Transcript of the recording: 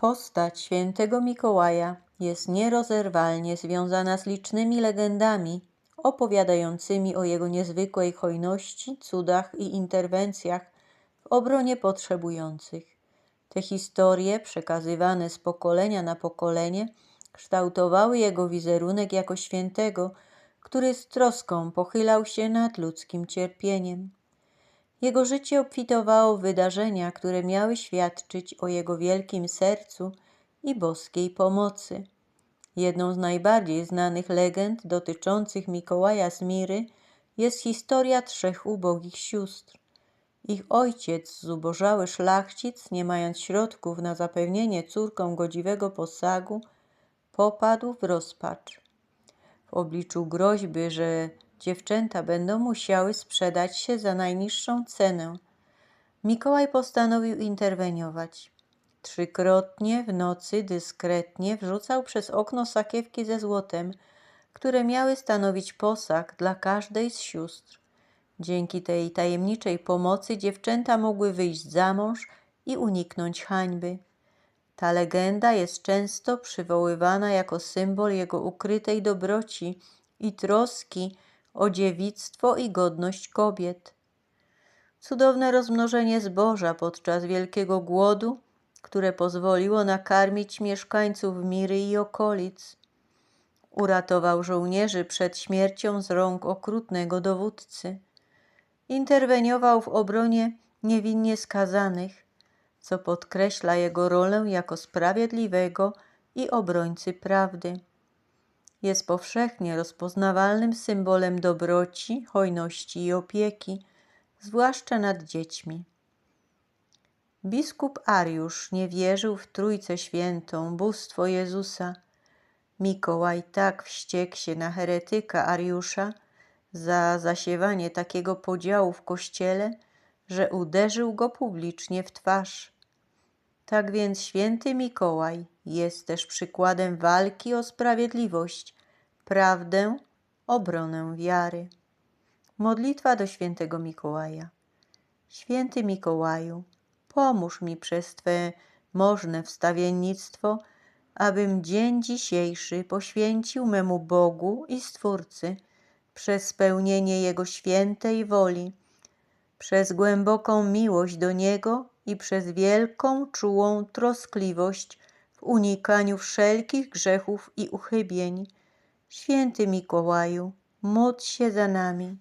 Postać świętego Mikołaja jest nierozerwalnie związana z licznymi legendami opowiadającymi o jego niezwykłej hojności, cudach i interwencjach w obronie potrzebujących. Te historie, przekazywane z pokolenia na pokolenie, kształtowały jego wizerunek jako świętego, który z troską pochylał się nad ludzkim cierpieniem. Jego życie obfitowało w wydarzenia, które miały świadczyć o jego wielkim sercu i boskiej pomocy. Jedną z najbardziej znanych legend dotyczących Mikołaja z Miry jest historia trzech ubogich sióstr. Ich ojciec, zubożały szlachcic, nie mając środków na zapewnienie córkom godziwego posagu, popadł w rozpacz. W obliczu groźby, że dziewczęta będą musiały sprzedać się za najniższą cenę, Mikołaj postanowił interweniować. Trzykrotnie w nocy dyskretnie wrzucał przez okno sakiewki ze złotem, które miały stanowić posag dla każdej z sióstr. Dzięki tej tajemniczej pomocy dziewczęta mogły wyjść za mąż i uniknąć hańby. Ta legenda jest często przywoływana jako symbol jego ukrytej dobroci i troski o dziewictwo i godność kobiet. Cudowne rozmnożenie zboża podczas wielkiego głodu, które pozwoliło nakarmić mieszkańców Miry i okolic. Uratował żołnierzy przed śmiercią z rąk okrutnego dowódcy. Interweniował w obronie niewinnie skazanych, co podkreśla jego rolę jako sprawiedliwego i obrońcy prawdy. Jest powszechnie rozpoznawalnym symbolem dobroci, hojności i opieki, zwłaszcza nad dziećmi. Biskup Ariusz nie wierzył w Trójcę Świętą, bóstwo Jezusa. Mikołaj tak wściekł się na heretyka Ariusza za zasiewanie takiego podziału w kościele, że uderzył go publicznie w twarz. Tak więc święty Mikołaj jest też przykładem walki o sprawiedliwość, prawdę, obronę wiary. Modlitwa do świętego Mikołaja. Święty Mikołaju, pomóż mi przez Twe możne wstawiennictwo, abym dzień dzisiejszy poświęcił memu Bogu i Stwórcy przez spełnienie Jego świętej woli, przez głęboką miłość do Niego i przez wielką, czułą troskliwość w unikaniu wszelkich grzechów i uchybień. Święty Mikołaju, módl się za nami.